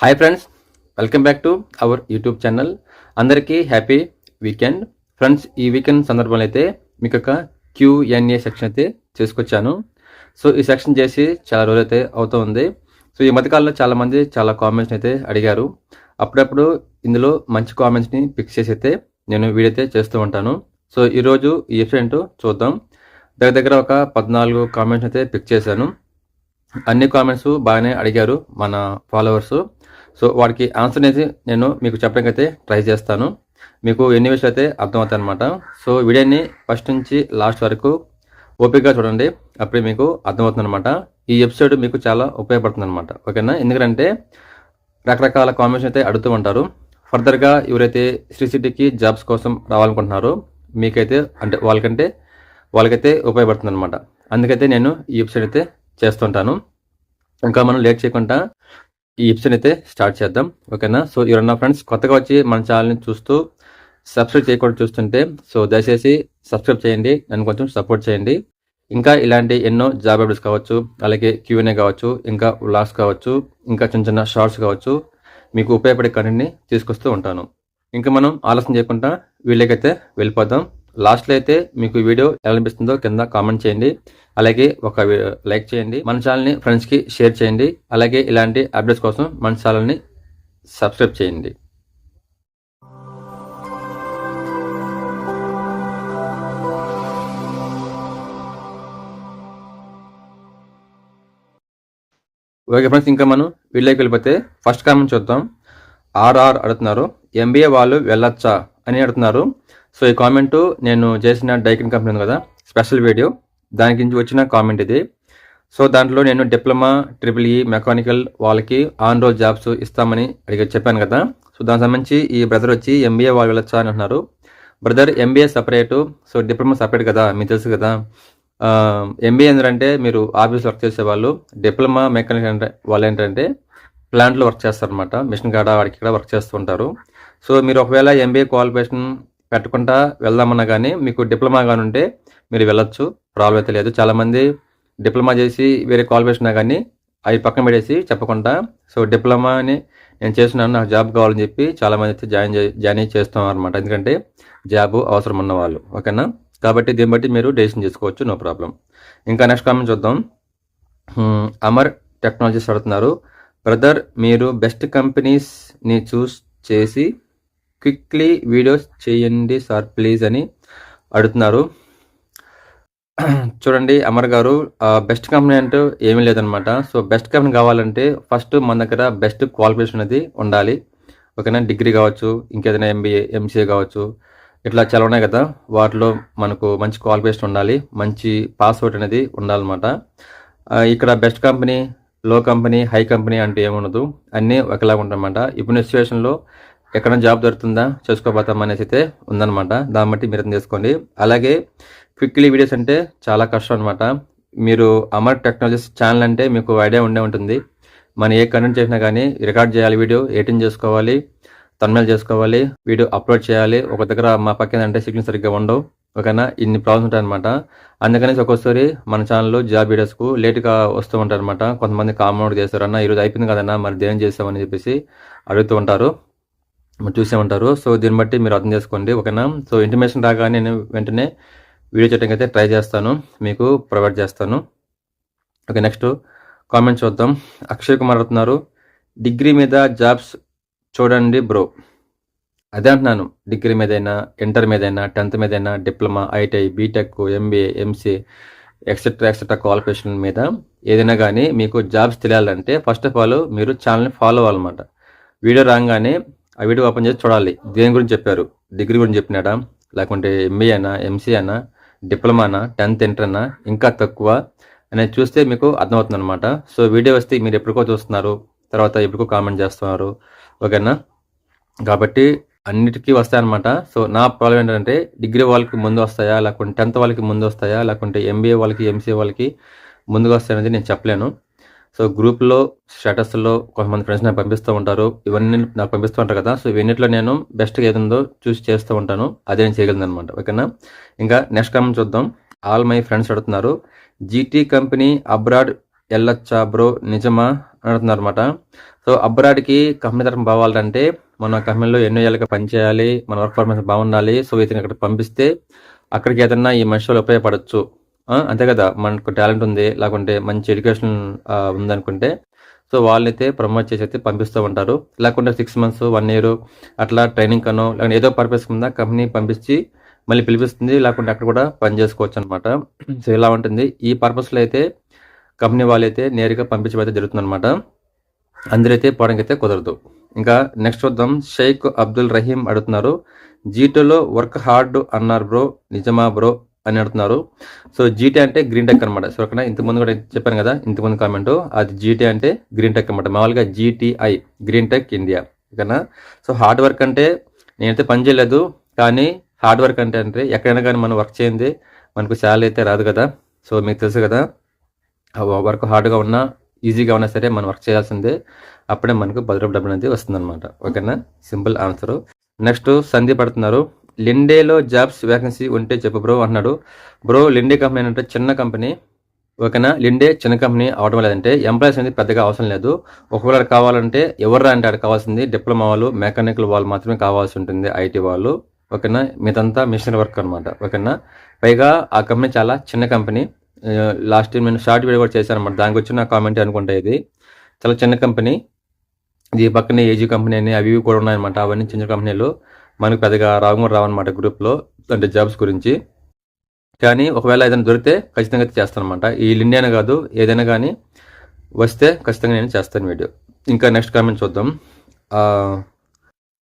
Hi friends welcome back to our YouTube channel అందరికీ happy weekend friends ఈ weekend సందర్భంలో అయితే మీకు ఒక క్యూఎన్ఏ సెక్షన్ అయితే చేసుకొచ్చాను. సో ఈ సెక్షన్ చేసి చాలా రోజులు అయితే అవుతూ ఉంది. సో ఈ మధ్యకాలంలో చాలామంది చాలా కామెంట్స్ అయితే అడిగారు. అప్పుడప్పుడు ఇందులో మంచి కామెంట్స్ని పిక్ చేసి అయితే నేను వీడియో అయితే చేస్తూ ఉంటాను. సో ఈరోజు ఈ ఎపిసోడ్ చూద్దాం. దగ్గర దగ్గర ఒక పద్నాలుగు కామెంట్స్ అయితే పిక్ చేశాను. అన్ని కామెంట్స్ బాగానే అడిగారు మన ఫాలోవర్స్ సో వాడికి ఆన్సర్ అనేది నేను మీకు చెప్పడానికి అయితే ట్రై చేస్తాను. మీకు ఎన్ని విషయాలు అయితే అర్థమవుతాయి అనమాట సో వీడియోని ఫస్ట్ నుంచి లాస్ట్ వరకు ఓపికగా చూడండి. అప్పుడే మీకు అర్థమవుతుందన్నమాట ఈ ఎపిసోడ్ మీకు చాలా ఉపయోగపడుతుంది అనమాట ఓకేనా? ఎందుకంటే రకరకాల కామెంట్స్ అయితే అడుగుతూ ఉంటారు. ఫర్దర్గా ఎవరైతే శ్రీ సిటీకి జాబ్స్ కోసం రావాలనుకుంటున్నారో మీకైతే అంటే వాళ్ళకంటే వాళ్ళకైతే ఉపయోగపడుతుంది అనమాట అందుకైతే నేను ఈ ఎపిసోడ్ అయితే చేస్తుంటాను. ఇంకా మనం లేట్ చేయకుండా ఈ ఎపిసోడ్ అయితే స్టార్ట్ చేద్దాం. ఓకేనా? సో ఎవరన్నా ఫ్రెండ్స్ కొత్తగా వచ్చి మన ఛానల్ని చూస్తూ సబ్స్క్రైబ్ చేయకుండా చూస్తుంటే సో దయచేసి సబ్స్క్రైబ్ చేయండి. నన్ను కొంచెం సపోర్ట్ చేయండి. ఇంకా ఇలాంటి ఎన్నో జాబ్ అప్డేట్స్ కావచ్చు అలాగే క్యూఎన్ఏ కావచ్చు ఇంకా వ్లాగ్స్ కావచ్చు ఇంకా చిన్న చిన్న షార్ట్స్ కావచ్చు మీకు ఉపయోగపడే కంటెంట్ని తీసుకొస్తూ ఉంటాను. ఇంకా మనం ఆలస్యం చేయకుండా వీళ్ళకైతే వెళ్ళిపోదాం. లాస్ట్లో అయితే మీకు వీడియో ఎలా అనిపిస్తుందో కింద కామెంట్ చేయండి. అలాగే ఒక లైక్ చేయండి. మన ఛానల్ని ఫ్రెండ్స్కి షేర్ చేయండి. అలాగే ఇలాంటి అప్డేట్స్ కోసం మన ఛానల్ని సబ్స్క్రైబ్ చేయండి. ఓకే ఫ్రెండ్స్ ఇంకా మనం వీళ్ళకి వెళ్ళిపోతే ఫస్ట్ కామెంట్ చూద్దాం. ఆర్ఆర్ అడుగుతున్నారు. ఎంబీఏ వాళ్ళు వెళ్ళొచ్చా అని అడుగుతున్నారు. సో ఈ కామెంట్ నేను చేసిన డైకిన్ కంపెనీ ఉంది కదా స్పెషల్ వీడియో దాని గురించి వచ్చిన కామెంట్ ఇది. సో దాంట్లో నేను డిప్లొమా ట్రిపుల్ ఈ మెకానికల్ వాళ్ళకి ఆన్ రోల్ జాబ్స్ ఇస్తామని అడిగి చెప్పాను కదా. సో దానికి సంబంధించి ఈ బ్రదర్ వచ్చి ఎంబీఏ వాళ్ళు వెళ్ళొచ్చా అని అంటున్నారు. Brother MBA separate so diploma separate కదా మీకు తెలుసు కదా. ఎంబీఏ ఏంటంటే మీరు ఆఫీస్ వర్క్ చేసే వాళ్ళు డిప్లొమా మెకానికల్ అంటే వాళ్ళు ఏంటంటే ప్లాంట్లో వర్క్ చేస్తారనమాట మిషన్ కాడ వాడికి ఇక్కడ వర్క్ చేస్తుంటారు. సో మీరు ఒకవేళ ఎంబీఏ క్వాలిఫికేషన్ పెట్టకుండా వెళ్దామన్నా కానీ మీకు డిప్లొమా కానీ ఉంటే మీరు వెళ్ళొచ్చు. ప్రాబ్లం అయితే లేదు. చాలామంది డిప్లొమా చేసి వేరే క్వాలిఫికేషన్ కానీ అవి పక్కన పెట్టేసి చెప్పకుండా సో డిప్లొమాని నేను చేస్తున్నాను నాకు జాబ్ కావాలని చెప్పి చాలామంది అయితే జాయిన్ జాయిన్ చేస్తాం అనమాట ఎందుకంటే జాబ్ అవసరం ఉన్న వాళ్ళు. ఓకేనా? కాబట్టి దీన్ని బట్టి మీరు డెసిషన్ చేసుకోవచ్చు. No problem. ఇంకా నెక్స్ట్ కామెంట్ చూద్దాం. అమర్ టెక్నాలజీస్ అడుగుతున్నారు బ్రదర్ మీరు బెస్ట్ కంపెనీస్ని చూస్ చేసి క్విక్లీ వీడియోస్ చేయండి సార్ ప్లీజ్ అని అడుగుతున్నారు. చూడండి అమర్ గారు బెస్ట్ కంపెనీ అంటే ఏమీ లేదనమాట సో బెస్ట్ కంపెనీ కావాలంటే ఫస్ట్ మన దగ్గర బెస్ట్ క్వాలిఫికేషన్ అనేది ఉండాలి. ఓకేనా? డిగ్రీ కావచ్చు ఇంకేదైనా ఎంబీఏ ఎంసీఏ కావచ్చు. ఇట్లా చాలా ఉన్నాయి కదా. వాటిలో మనకు మంచి క్వాలిఫికేషన్ ఉండాలి. మంచి పాస్వర్డ్ అనేది ఉండాలన్నమాట. ఇక్కడ బెస్ట్ కంపెనీ లో కంపెనీ హై కంపెనీ అంటే ఏముండదు అన్నీ ఒకలాగా ఉంటాయన్నమాట. ఇప్పుడు సిచ్యువేషన్లో ఎక్కడ జాబ్ దొరుకుతుందా? చేసుకోబోతాం అనేసి అయితే ఉందన్నమాట. దాన్ని బట్టి మీరు చేసుకోండి. అలాగే క్విక్లీ వీడియోస్ అంటే చాలా కష్టం అనమాట మీరు అమర్ టెక్నాలజీస్ ఛానల్ అంటే మీకు ఐడియా ఉండే ఉంటుంది. మనం ఏ కంటెంట్ చేసినా కానీ రికార్డ్ చేయాలి వీడియో ఎడిటింగ్ చేసుకోవాలి తన్మేల్ చేసుకోవాలి వీడియో అప్లోడ్ చేయాలి. ఒక దగ్గర మా పక్కన అంటే సిగ్నల్ సరిగ్గా ఉండవు. ఓకేనా? ఇన్ని ప్రాబ్లమ్స్ ఉంటాయన్నమాట అందుకనేసి ఒక్కోసారి మన ఛానల్లో జాబ్ వీడియోస్కు లేట్గా వస్తూ ఉంటారనమాట కొంతమంది కామెంట్ చేస్తారు అన్న ఈరోజు అయిపోయింది కదన్నా మరి దేని చేస్తామని చెప్పేసి అడుగుతూ ఉంటారు. చూసే ఉంటారు సో దీన్ని బట్టి మీరు అర్థం చేసుకోండి. ఓకేనా? సో ఇంటిమేషన్ రాగానే నేను వెంటనే వీడియో చేయడానికి అయితే ట్రై చేస్తాను. మీకు ప్రొవైడ్ చేస్తాను. ఓకే నెక్స్ట్ కామెంట్ చూద్దాం. అక్షయ్ కుమార్ అడుగుతున్నారు డిగ్రీ మీద జాబ్స్ చూడండి బ్రో. అదే అంటున్నాను. డిగ్రీ మీదైనా ఇంటర్ మీదైనా టెన్త్ మీదైనా diploma ITI BTech MBA MCA etcetera etcetera qualification మీద ఏదైనా కానీ మీకు జాబ్స్ తెలియాలంటే ఫస్ట్ ఆఫ్ ఆల్ మీరు ఛానల్ని ఫాలో అవ్వాలన్నమాట. వీడియో రాగానే ఆ వీడియో ఓపెన్ చేసి చూడాలి. దేని గురించి చెప్పారు? డిగ్రీ గురించి చెప్పినాడా? లేకుంటే ఎంబీఏ అయినా ఎంసీ అయినా డిప్లొమానా టెన్త్ ఇంటర్నా ఇంకా తక్కువ అనేది చూస్తే మీకు అర్థమవుతుంది అనమాట సో వీడియో వస్తే మీరు ఎప్పటికో చూస్తున్నారు తర్వాత ఎప్పటికో కామెంట్ చేస్తున్నారు. ఓకేనా? కాబట్టి అన్నిటికీ వస్తాయన్నమాట. సో నా ప్రాబ్లం ఏంటంటే డిగ్రీ వాళ్ళకి ముందు వస్తాయా? లేకుంటే టెన్త్ వాళ్ళకి ముందు వస్తాయా? లేకుంటే ఎంబీఏ వాళ్ళకి ఎంసీఏ వాళ్ళకి ముందుగా వస్తాయనేది నేను చెప్పలేను. సో గ్రూప్లో స్టేటస్లో కొంతమంది ఫ్రెండ్స్ నాకు పంపిస్తూ ఉంటారు. ఇవన్నీ నాకు పంపిస్తూ ఉంటారు కదా. సో ఇవన్నిట్లో నేను బెస్ట్గా ఏదుందో చూసి చేస్తూ ఉంటాను. అదే నేను చేయగలను అనమాట ఓకేనా? ఇంకా నెక్స్ట్ కామెంట్ చూద్దాం. ఆల్ మై ఫ్రెండ్స్ అడుగుతున్నారు. జీటీ కంపెనీ అబ్రాడ్ వెళ్ళొచ్చా బ్రో? నిజమా? అడుగుతున్నారు అనమాట సో అబ్రాడ్కి కంపెనీ తరఫున పోవాలంటే మన కంపెనీలో ఎన్నో ఏళ్ళకి పనిచేయాలి మన వర్క్ పర్ఫార్మెన్స్ బాగుండాలి. సో ఇతను ఇక్కడ పంపిస్తే అక్కడికి ఏదన్నా ఈ మనుషులు ఉపయోగపడచ్చు. అంతే కదా. మనకు టాలెంట్ ఉంది లేకుంటే మంచి ఎడ్యుకేషన్ ఉందనుకుంటే సో వాళ్ళైతే ప్రమోట్ చేసి అయితే పంపిస్తూ ఉంటారు. లేకుంటే సిక్స్ మంత్స్ వన్ ఇయర్ అట్లా ట్రైనింగ్ కనో లేకుంటే ఏదో పర్పస్ కింద కంపెనీ పంపించి మళ్ళీ పిలిపిస్తుంది లేకుంటే అక్కడ కూడా పని చేసుకోవచ్చు అనమాట సో ఇలా ఉంటుంది. ఈ పర్పస్లో అయితే కంపెనీ వాళ్ళైతే నేరుగా పంపించడం అయితే జరుగుతుంది అనమాట అందరైతే పోవడానికి అయితే కుదరదు. ఇంకా నెక్స్ట్ వద్దాం షేక్ అబ్దుల్ రహీం అడుగుతున్నారు. జీటోలో వర్క్ హార్డ్ అన్నారు బ్రో. నిజమా బ్రో? అని అడుగుతున్నారు. సో జీటీ అంటే గ్రీన్ టెక్ అనమాట సో అక్కడ ఇంతకుముందు కూడా చెప్పాను కదా ఇంతకుముందు కామెంట్ అది జీటీ అంటే గ్రీన్ టెక్ అనమాట మామూలుగా జీటీఐ గ్రీన్ టెక్ ఇండియా ఓకేనా? సో హార్డ్ వర్క్ అంటే నేనైతే పని చేయలేదు కానీ హార్డ్ వర్క్ అంటే అంటే ఎక్కడైనా కానీ మనం వర్క్ చేయండి మనకు శాలరీ అయితే రాదు కదా. సో మీకు తెలుసు కదా వర్క్ హార్డ్గా ఉన్నా ఈజీగా ఉన్నా సరే మనం వర్క్ చేయాల్సిందే. అప్పుడే మనకు పది డబ్బులు అనేది వస్తుందన్నమాట. ఓకేనా? సింపుల్ ఆన్సర్ నెక్స్ట్ సంధి పడుతున్నారు. లిండేలో జాబ్స్ వేకెన్సీ ఉంటే చెప్పు బ్రో అన్నాడు బ్రో లిండే కంపెనీ అంటే చిన్న కంపెనీ. ఓకేనా? లిండే చిన్న కంపెనీ అవడం లేదంటే ఎంప్లాయీస్ అనేది పెద్దగా అవసరం లేదు. ఒకవేళ కావాలంటే ఎవరు అంటే అక్కడ కావాల్సింది డిప్లొమా వాళ్ళు మెకానికల్ వాళ్ళు మాత్రమే కావాల్సి ఉంటుంది ఐటీ వాళ్ళు. ఓకేనా? మీదంతా మిషన్ వర్క్ అనమాట ఓకేనా? పైగా ఆ కంపెనీ చాలా చిన్న కంపెనీ. లాస్ట్ టైం నేను షార్ట్ వీడియో కూడా చేశాను అనమాట దానికి వచ్చిన కామెంట్ అనుకుంటా ఇది. చాలా చిన్న కంపెనీ. ఇది పక్కనే ఏజీ కంపెనీ అని అవి ఇవి కూడా ఉన్నాయన్నమాట. అవన్నీ చిన్న కంపెనీలు మనకు పెద్దగా రావు కూడా రావన్నమాట గ్రూప్లో అంటే జాబ్స్ గురించి. కానీ ఒకవేళ ఏదైనా దొరికితే ఖచ్చితంగా అయితే చేస్తాను అనమాట ఈ ఇండియానే కాదు ఏదైనా కానీ వస్తే ఖచ్చితంగా నేను చేస్తాను వీడియో. ఇంకా నెక్స్ట్ కామెంట్ చూద్దాం.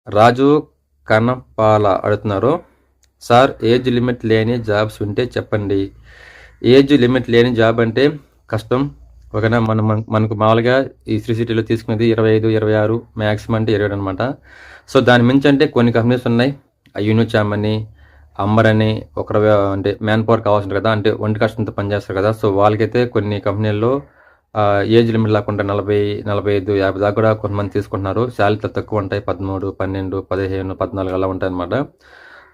రాజు కనపాల అడుగుతున్నారు సార్ ఏజ్ లిమిట్ లేని జాబ్స్ ఉంటే చెప్పండి. ఏజ్ లిమిట్ లేని జాబ్ అంటే కష్టం ఓకేనా? మనం మనకు మామూలుగా ఈ శ్రీ సిటీలో తీసుకునేది ఇరవై ఐదు ఇరవై ఆరు మ్యాక్సిమం అంటే ఇరవై అనమాట సో దాని మించి అంటే కొన్ని కంపెనీస్ ఉన్నాయి. ఆ యూనిచామ్ అని అంబర్ అని ఒకరు అంటే మ్యాన్ పవర్ కావాల్సి కదా అంటే ఒంటి కష్టంతో పనిచేస్తారు కదా. సో వాళ్ళకైతే కొన్ని కంపెనీల్లో ఏజ్ లిమిట్ లేకుండా నలభై నలభై ఐదు యాభై దాకా కూడా కొంతమంది తీసుకుంటున్నారు. శాలరీ తక్కువ ఉంటాయి. పదమూడు పన్నెండు పదిహేను పద్నాలుగు అలా ఉంటాయి అనమాట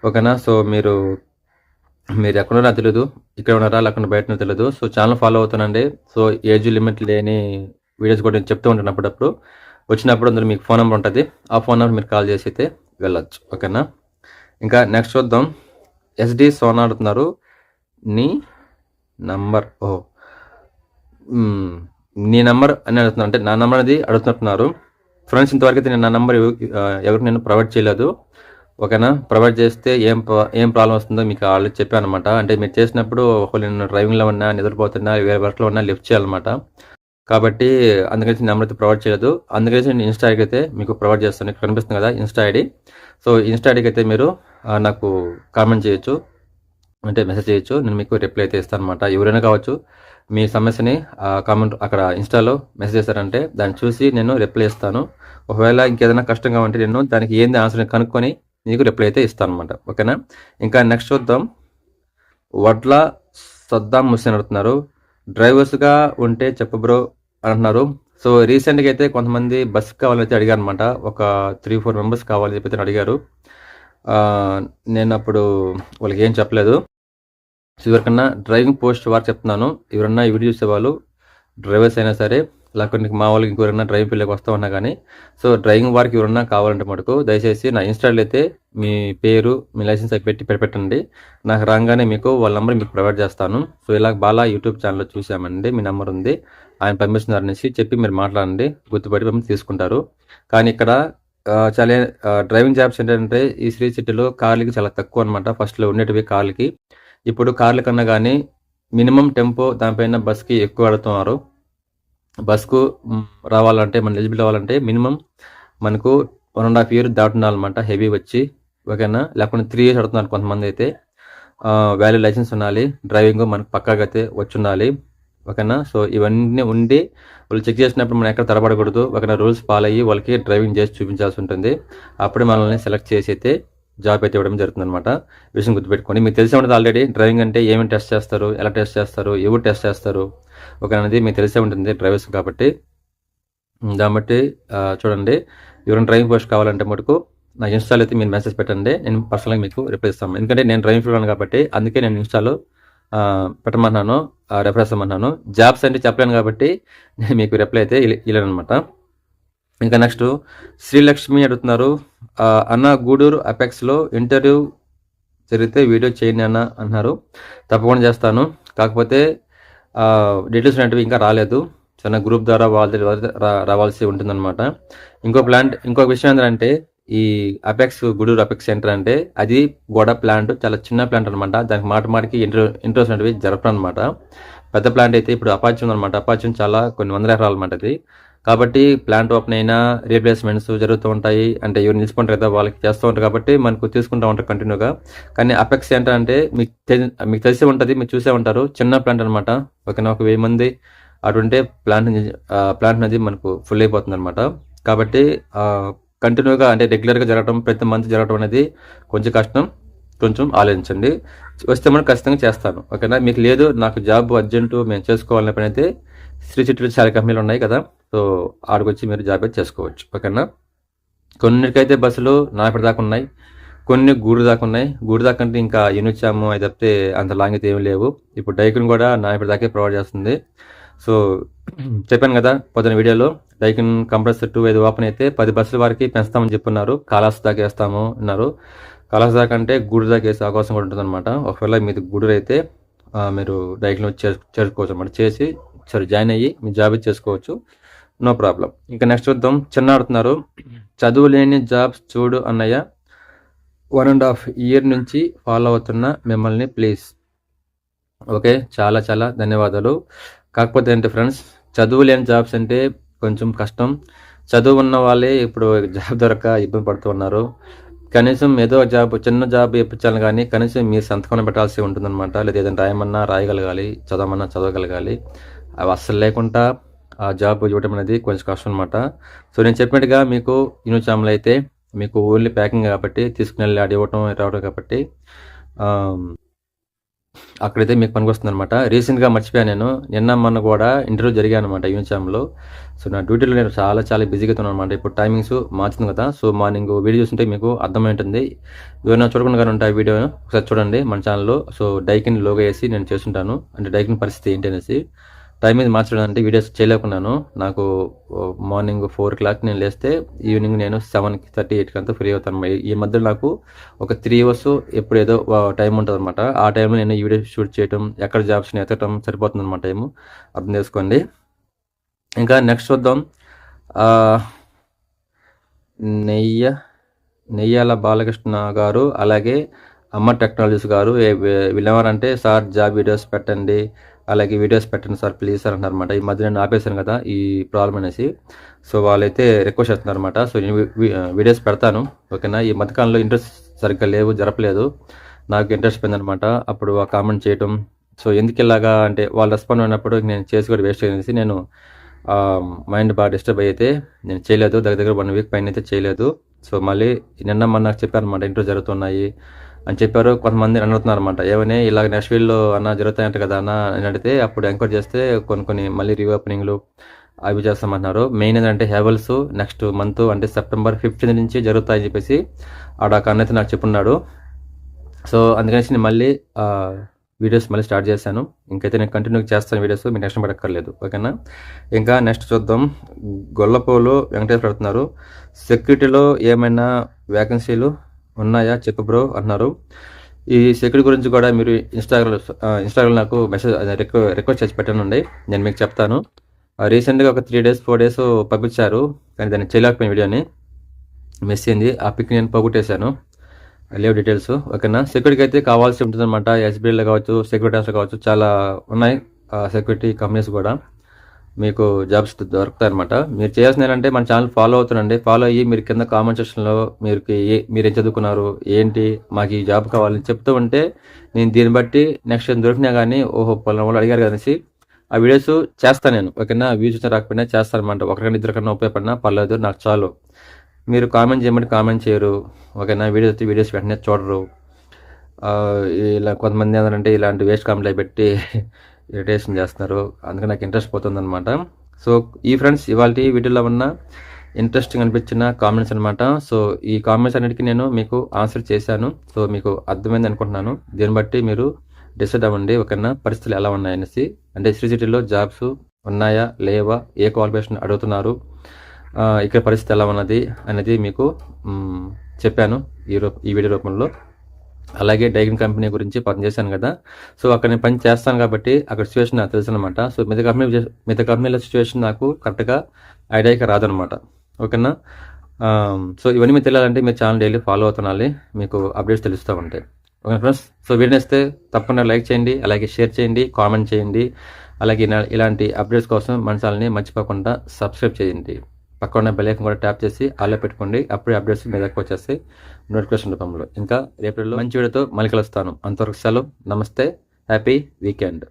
ఓకేనా? సో మీరు మీరు ఎక్కడున్నారో తెలియదు ఇక్కడ ఉన్నారా లేకుండా బయట తెలియదు సో ఛానల్ ఫాలో అవుతానండి. సో ఏజ్ లిమిట్ లేని వీడియోస్ కూడా నేను చెప్తూ ఉంటాను అప్పుడప్పుడు. వచ్చినప్పుడు అందులో మీకు ఫోన్ నెంబర్ ఉంటుంది. ఆ ఫోన్ నెంబర్ మీరు కాల్ చేసి అయితే వెళ్ళొచ్చు. ఓకేనా? ఇంకా నెక్స్ట్ చూద్దాం. ఎస్డి సోనా అడుగుతున్నారు నీ నంబర్ ఓ. నీ నంబర్ అని అడుగుతున్నారు. అంటే నా నంబర్ అనేది అడుగుతున్నారు ఫ్రెండ్స్ ఇంతవరకు అయితే నేను నా నంబర్ ఎవరికి నేను ప్రొవైడ్ చేయలేదు. ఓకేనా? ప్రొవైడ్ చేస్తే ఏం ఏం ప్రాబ్లం వస్తుందో మీకు ఆల్రెడీ చెప్పాను అనమాట అంటే మీరు చేసినప్పుడు ఒకవేళ నేను డ్రైవింగ్లో ఉన్నా నిద్రపోతున్నా వేరే వర్క్లో ఉన్నా లిఫ్ట్ చేయాలన్నమాట. కాబట్టి అందుకని నెంబర్ అయితే ప్రొవైడ్ చేయలేదు. అందుకని నేను ఇన్స్టా ఐడికి అయితే మీకు ప్రొవైడ్ చేస్తాను. ఇక్కడ కనిపిస్తుంది కదా ఇన్స్టా ఐడి. సో ఇన్స్టా ఐడికి అయితే మీరు నాకు కామెంట్ చేయొచ్చు. అంటే మెసేజ్ చేయొచ్చు. నేను మీకు రిప్లై అయితే ఇస్తాను అనమాట ఎవరైనా కావచ్చు మీ సమస్యని కామెంట్ అక్కడ ఇన్స్టాలో మెసేజ్ చేస్తారంటే దాన్ని చూసి నేను రిప్లై ఇస్తాను. ఒకవేళ ఇంకేదైనా కష్టంగా ఉంటే నేను దానికి ఏంది ఆన్సర్ కనుక్కొని నీకు రిప్లై అయితే ఇస్తాను అనమాట ఓకేనా? ఇంకా నెక్స్ట్ చూద్దాం. వడ్ల సద్దాం ముస్సేన్ అడుగుతున్నారు. డ్రైవర్స్గా ఉంటే చెప్పబ్రో అంటున్నారు. సో రీసెంట్గా అయితే కొంతమంది బస్ కావాలని అయితే అడిగారు అనమాట ఒక త్రీ ఫోర్ మెంబర్స్ కావాలని చెప్పి అడిగారు. నేను అప్పుడు వాళ్ళకి ఏం చెప్పలేదు. సో ఎవరికన్నా డ్రైవింగ్ పోస్ట్ వారు చెప్తున్నాను. ఎవరన్నా ఈ వీడియో చూసేవాళ్ళు డ్రైవర్స్ అయినా సరే ఇలా మా వాళ్ళకి ఇంకెవరైనా డ్రైవింగ్ పిల్లలకు వస్తూ ఉన్నా కానీ సో డ్రైవింగ్ వారికి ఎవరన్నా కావాలంటే మటుకు దయచేసి నా ఇన్స్టాల్ అయితే మీ పేరు మీ లైసెన్స్ అవి పెట్టి పెట్టండి నాకు రాగానే మీకు వాళ్ళ నెంబర్ మీకు ప్రొవైడ్ చేస్తాను. సో ఇలా బాలా యూట్యూబ్ ఛానల్లో చూసామండి మీ నెంబర్ ఉంది. ఆయన పంపిస్తున్నారు అనేసి చెప్పి మీరు మాట్లాడండి గుర్తుపట్టి పంపి తీసుకుంటారు. కానీ ఇక్కడ చాలా డ్రైవింగ్ జాబ్స్ ఏంటంటే ఈ శ్రీ సిటీలో కార్లకి చాలా తక్కువ అనమాట ఫస్ట్లో ఉండేటివి కార్లకి. ఇప్పుడు కార్ల కన్నా కానీ మినిమం టెంపో దానిపైన బస్కి ఎక్కువ వెళుతున్నారు. బస్కు రావాలంటే మన ఎలిజిబుల్ అవ్వాలంటే మినిమం మనకు వన్ అండ్ హాఫ్ ఇయర్ దాటున్నారనమాట హెవీ వచ్చి. ఓకేనా? లేకుంటే త్రీ ఇయర్స్ అడుగుతున్నారు కొంతమంది అయితే. వ్యాలీ లైసెన్స్ ఉండాలి డ్రైవింగ్ మనకు పక్కాగా అయితే వచ్చి ఉండాలి ఓకేనా? సో ఇవన్నీ ఉండి వాళ్ళు చెక్ చేసినప్పుడు మనం ఎక్కడ తడబడకూడదు. ఒకనా రూల్స్ ఫాలో అయ్యి వాళ్ళకి డ్రైవింగ్ చేసి చూపించాల్సి ఉంటుంది. అప్పుడే మనల్ని సెలెక్ట్ చేసి అయితే జాబ్ అయితే ఇవ్వడం జరుగుతుంది అనమాట విషయం గుర్తుపెట్టుకోండి. మీకు తెలిసే ఉంటుంది ఆల్రెడీ డ్రైవింగ్ అంటే ఏమేమి టెస్ట్ చేస్తారు ఎలా టెస్ట్ చేస్తారు ఎవరు టెస్ట్ చేస్తారు ఒక అనేది మీకు తెలిసే ఉంటుంది డ్రైవర్స్ కాబట్టి. దాన్ని బట్టి చూడండి. ఎవరైనా డ్రైవింగ్ పోస్ట్ కావాలంటే మటుకు నా ఇన్స్టాల్ అయితే మీరు మెసేజ్ పెట్టండి నేను పర్సనల్గా మీకు రిప్లై ఇస్తాను. ఎందుకంటే నేను డ్రైవింగ్ ఫీల్డ్ కాబట్టి అందుకే నేను ఇన్స్టాలో పెట్టమన్నాను రెఫరెన్స్ ఇవ్వమన్నాను జాబ్స్ అంటే చెప్పలేను కాబట్టి నేను మీకు రిప్లై అయితే ఇవ్వలేను అనమాట ఇంకా నెక్స్ట్ శ్రీలక్ష్మి అడుగుతున్నారు అన్న గూడూరు అపెక్స్లో ఇంటర్వ్యూ జరిగితే వీడియో చేయండి అన్న అన్నారు. తప్పకుండా చేస్తాను. కాకపోతే డీటెయిల్స్ అనేటివి ఇంకా రాలేదు. చిన్న గ్రూప్ ద్వారా వాళ్ళ రా- రావాల్సి ఉంటుందన్నమాట. ఇంకో ప్లాంట్ ఇంకొక విషయం ఏంటంటే ఈ అపెక్స్ గుడూరు అపెక్స్ సెంటర్ అంటే అది గోడ ప్లాంట్ చాలా చిన్న ప్లాంట్ అనమాట దానికి మాట మాటికి ఇంట్రో ఇంట్రెస్ట్ అనేవి జరపడం అనమాట పెద్ద ప్లాంట్ అయితే ఇప్పుడు అపాచి ఉందన్నమాట. అపాచి చాలా కొన్ని వందల ఎకరాలు అనమాట అది. కాబట్టి ప్లాంట్ ఓపెన్ అయినా రీప్లేస్మెంట్స్ జరుగుతూ ఉంటాయి. అంటే ఎవరు నిలుచుకుంటారు కదా వాళ్ళకి చేస్తూ ఉంటారు కాబట్టి మనకు తీసుకుంటూ ఉంటారు కంటిన్యూగా కానీ అపెక్స్ ఏంటంటే అంటే మీకు తెలి- మీకు తెలిసే ఉంటుంది మీరు చూసే ఉంటారు. చిన్న ప్లాంట్ అనమాట ఓకేనా? ఒక వెయ్యి మంది అటుంటే ప్లాంట్ ప్లాంట్ అనేది మనకు ఫుల్ అయిపోతుంది అనమాట కాబట్టి కంటిన్యూగా అంటే రెగ్యులర్గా జరగడం ప్రతి మంత్ జరగడం అనేది కొంచెం కష్టం. కొంచెం ఆలోచించండి. వస్తే మనం ఖచ్చితంగా చేస్తాను. ఓకేనా? మీకు లేదు నాకు జాబ్ అర్జెంటు మేము చేసుకోవాలనే పని అయితే శ్రీ చిట్టులో చాలా కంపెనీలు ఉన్నాయి కదా. సో ఆడికి వచ్చి మీరు జాబ్ అయితే చేసుకోవచ్చు. ఓకేనా? కొన్నిటికైతే బస్సులు నాపటి దాకా ఉన్నాయి. కొన్ని గూడు దాకా ఉన్నాయి. గూడు దాకా అంటే ఇంకా యూనిచాము అది తప్పితే అంత లాంగ్ అయితే ఏమి లేవు. ఇప్పుడు డైకిన్ కూడా నాపటి దాకే ప్రొవైడ్ చేస్తుంది. సో చెప్పాను కదా పొద్దున వీడియోలో డైకిన్ కంప్రెసర్ టూ ఐదు ఓపెన్ అయితే పది బస్సుల వరకు పెంచుతామని చెప్పున్నారు. కాలాస్ దాకా వేస్తాము అన్నారు. కాలాస్ దాకా అంటే గూడు దాకా వేసే అవకాశం కూడా ఉంటుంది అనమాట ఒకవేళ మీది గూడూరు అయితే మీరు డైకిన్ వచ్చి చేసు- చేసుకోవచ్చు అనమాట చేసి సరే జాయిన్ అయ్యి మీ జాబ్ చేసుకోవచ్చు. నో ప్రాబ్లం ఇంకా నెక్స్ట్ చూద్దాం. చిన్న ఆడుతున్నారు చదువు లేని జాబ్స్ చూడు అన్నయ్య. వన్ అండ్ హాఫ్ ఇయర్ నుంచి ఫాలో అవుతున్న మిమ్మల్ని ప్లీజ్ ఓకే చాలా చాలా ధన్యవాదాలు. కాకపోతే ఏంటి ఫ్రెండ్స్ చదువు లేని జాబ్స్ అంటే కొంచెం కష్టం. చదువు ఉన్న వాళ్ళే ఇప్పుడు జాబ్ దొరక ఇబ్బంది పడుతూ ఉన్నారు. కనీసం ఏదో జాబ్ చిన్న జాబ్ ఇప్పించాలి కానీ కనీసం మీరు సంతకం పెట్టాల్సి ఉంటుందన్నమాట. లేదా ఏదైనా రాయమన్నా రాయగలగాలి చదవమన్నా చదవగలగాలి. అవి అస్సలు లేకుండా ఆ జాబ్ ఇవ్వడం అనేది కొంచెం కష్టం అనమాట సో నేను చెప్పినట్టుగా మీకు యూనిచామ్లో అయితే మీకు ఓన్లీ ప్యాకింగ్ కాబట్టి తీసుకుని వెళ్ళి ఆడ ఇవ్వటం రావడం కాబట్టి అక్కడైతే మీకు పనికొస్తుంది అనమాట రీసెంట్గా మర్చిపోయాను నేను. నిన్న మొన్న కూడా ఇంటర్వ్యూ జరిగాను అనమాట యూనిచామ్లో సో నా డ్యూటీలో నేను చాలా చాలా బిజీగా ఉన్నాను అనమాట ఇప్పుడు టైమింగ్స్ మార్చింది కదా. సో మార్నింగ్ వీడియో చూస్తుంటే మీకు అర్థమై ఉంటుంది. ఎవరైనా చూడకుండా కానీ ఉంటే ఆ వీడియో ఒకసారి చూడండి మన ఛానల్లో సో డైకిన్ లోగా వేసి నేను చేస్తుంటాను. అంటే డైకిన్ పరిస్థితి ఏంటి అనేసి. టైం మీద మార్చడం అంటే వీడియోస్ చేయలేకున్నాను. నాకు మార్నింగ్ ఫోర్ క్లాక్ నేను లేస్తే ఈవినింగ్ నేను సెవెన్ థర్టీ ఎయిట్కి అంతా ఫ్రీ అవుతాను. ఈ- మధ్యలో నాకు ఒక త్రీ అవర్స్ ఎప్పుడు ఏదో టైం ఉంటుంది అనమాట ఆ టైంలో నేను ఈ వీడియో షూట్ చేయటం ఎక్కడ జాబ్స్ని ఎత్తటం సరిపోతుంది అనమాట టైము. అర్థం చేసుకోండి. ఇంకా నెక్స్ట్ చూద్దాం. నెయ్య నెయ్యాల బాలకృష్ణ గారు అలాగే అమ్మ టెక్నాలజీస్ గారు ఏ- వీళ్ళెవరంటే సార్ జాబ్ వీడియోస్ పెట్టండి. అలాగే వీడియోస్ పెట్టండి సార్ ప్లీజ్ సార్ అంటారనమాట ఈ మధ్య నేను ఆపేశాను కదా ఈ ప్రాబ్లం అనేసి. సో వాళ్ళైతే రిక్వెస్ట్ చేస్తున్నారు అనమాట సో నేను వీడియోస్ పెడతాను ఓకేనా? ఈ మధ్యకాలంలో ఇంట్రెస్ట్ సరిగ్గా లేవు జరపలేదు. నాకు ఇంట్రెస్ట్ పోయిందనమాట అప్పుడు ఆ కామెంట్ చేయటం. సో ఎందుకు ఇలాగా అంటే వాళ్ళు రెస్పాండ్ అయినప్పుడు నేను చేసి కూడా వేస్ట్ అనేసి నేను మైండ్ బాగా డిస్టర్బ్ అయితే నేను చేయలేదు. దగ్గర దగ్గర వన్ వీక్ పైన అయితే చేయలేదు. సో మళ్ళీ నిన్న మన నాకు చెప్పారనమాట అనమాట జరుగుతున్నాయి. అని చెప్పారు. కొంతమంది అడుగుతున్నారు అనమాట ఏమని? ఇలాగ నెక్స్ట్ అన్న జరుగుతాయంట కదా అన్న అని అడిగితే అప్పుడు ఎంక్వైరీ చేస్తే కొన్ని కొన్ని మళ్ళీ రీఓపెనింగ్లు అవి చేస్తామంటున్నారు. మెయిన్ ఏంటంటే హెవెల్స్ నెక్స్ట్ మంత్ అంటే సెప్టెంబర్ ఫిఫ్టీన్త్ నుంచి జరుగుతాయని చెప్పేసి ఆడ కన్నైతే నాకు చెప్పున్నాడు. సో అందుకనేసి నేను మళ్ళీ వీడియోస్ మళ్ళీ స్టార్ట్ చేశాను. ఇంకైతే నేను కంటిన్యూ చేస్తాను వీడియోస్ మీకు నెక్స్ట్ పడక్కర్లేదు. ఓకేనా? ఇంకా నెక్స్ట్ చూద్దాం. గొల్లపోలు వెంకటేశ్వర పెడుతున్నారు సెక్యూరిటీలో ఏమైనా వ్యాకెన్సీలు ఉన్నాయా? చెక్ బ్రో అన్నారు. ఈ సెక్యూరిటీ గురించి కూడా మీరు ఇన్స్టాగ్రామ్ ఇన్స్టాగ్రామ్ నాకు మెసేజ్ రిక్వెస్ట్ చేసి పెట్టానండి. నేను మీకు చెప్తాను. రీసెంట్గా ఒక త్రీ డేస్ ఫోర్ డేస్ పంపించారు. కానీ దాన్ని చేయలేకపోయిన వీడియోని. మిస్ అయింది. ఆ పిక్ నేను పోగొట్టేశాను. లేవు డీటెయిల్స్ ఓకేనా? సెక్యూరిటీకి అయితే కావాల్సి ఉంటుంది అనమాట ఎస్బీఐలో కావచ్చు సెక్యూరిటీస్లో కావచ్చు చాలా ఉన్నాయి. సెక్యూరిటీ కంపెనీస్ కూడా. మీకు జాబ్స్ దొరుకుతాయన్నమాట. మీరు చేయాల్సిన ఏంటంటే మన ఛానల్ ఫాలో అవుతుండండి. ఫాలో అయ్యి మీరు కింద కామెంట్ సెక్షన్లో మీరు ఏ మీరు ఏం చదువుకున్నారు ఏంటి మాకు ఈ జాబ్ కావాలని చెప్తూ ఉంటే నేను దీన్ని బట్టి నెక్స్ట్ దొరికినా కానీ ఓహో పలానా వాళ్ళు అడిగారు కదనేసి ఆ వీడియోస్ చేస్తాను నేను. ఓకేనా? వ్యూస్ రాకపోయినా చేస్తాను అనమాట ఒకరికన్నా ఇద్దరికన్నా ఉపయోగపడినా పర్లేదు నాకు చాలు. మీరు కామెంట్ చేయమంటే కామెంట్ చేయరు. ఓకేనా? వీడియోస్ వచ్చి వీడియోస్ వెంటనే చూడరు. ఇలా కొంతమంది ఏంటంటే ఇలాంటి వేస్ట్ కామెంట్లు పెట్టి ఇరిటేషన్ చేస్తున్నారు. అందుకే నాకు ఇంట్రెస్ట్ పోతుందన్నమాట. సో ఈ ఫ్రెండ్స్ ఇవాళ వీడియోలో ఉన్న ఇంట్రెస్టింగ్ అనిపించిన కామెంట్స్ అనమాట సో ఈ కామెంట్స్ అన్నిటికీ నేను మీకు ఆన్సర్ చేశాను. సో మీకు అర్థమైంది అనుకుంటున్నాను. దీన్ని బట్టి మీరు డిసైడ్ అవ్వండి ఒకన్నా పరిస్థితులు ఎలా ఉన్నాయనేసి. అంటే శ్రీ సిటీలో జాబ్స్ ఉన్నాయా లేవా ఏ క్వాలిఫికేషన్ అడుగుతున్నారు ఇక్కడ పరిస్థితి ఎలా ఉన్నది అనేది మీకు చెప్పాను ఈ రూప ఈ వీడియో రూపంలో. అలాగే డైగన్ కంపెనీ గురించి పనిచేశాను కదా. సో అక్కడ నేను పని చేస్తాను కాబట్టి అక్కడ సిచ్యువేషన్ నాకు తెలుసు అనమాట సో మిగతా కంపెనీ మిగతా కంపెనీల సిచ్యువేషన్ నాకు కరెక్ట్గా ఐడియాకి రాదనమాట ఓకేనా? సో ఇవన్నీ మీకు తెలియాలంటే మీరు ఛానల్ డైలీ ఫాలో అవుతున్నాలి మీకు అప్డేట్స్ తెలుస్తూ ఉంటాయి. ఓకే ఫ్రెండ్స్ సో వీడియో నచ్చితే తప్పకుండా లైక్ చేయండి అలాగే షేర్ చేయండి కామెంట్ చేయండి. అలాగే ఇలాంటి అప్డేట్స్ కోసం మన ఛానల్ని మర్చిపోకుండా సబ్స్క్రైబ్ చేయండి. పక్కన ఉన్న బెల్ కూడా ట్యాప్ చేసి ఆలో పెట్టుకోండి. అప్పుడే అప్డేట్స్ మీ దగ్గరకు వచ్చేస్తాయి. నోటిఫికేషన్ రూపంలో. ఇంకా రేపటిలో మంచి వీడియోతో మళ్ళీ కలుస్తాను. అంతవరకు సెలవు. నమస్తే. Happy weekend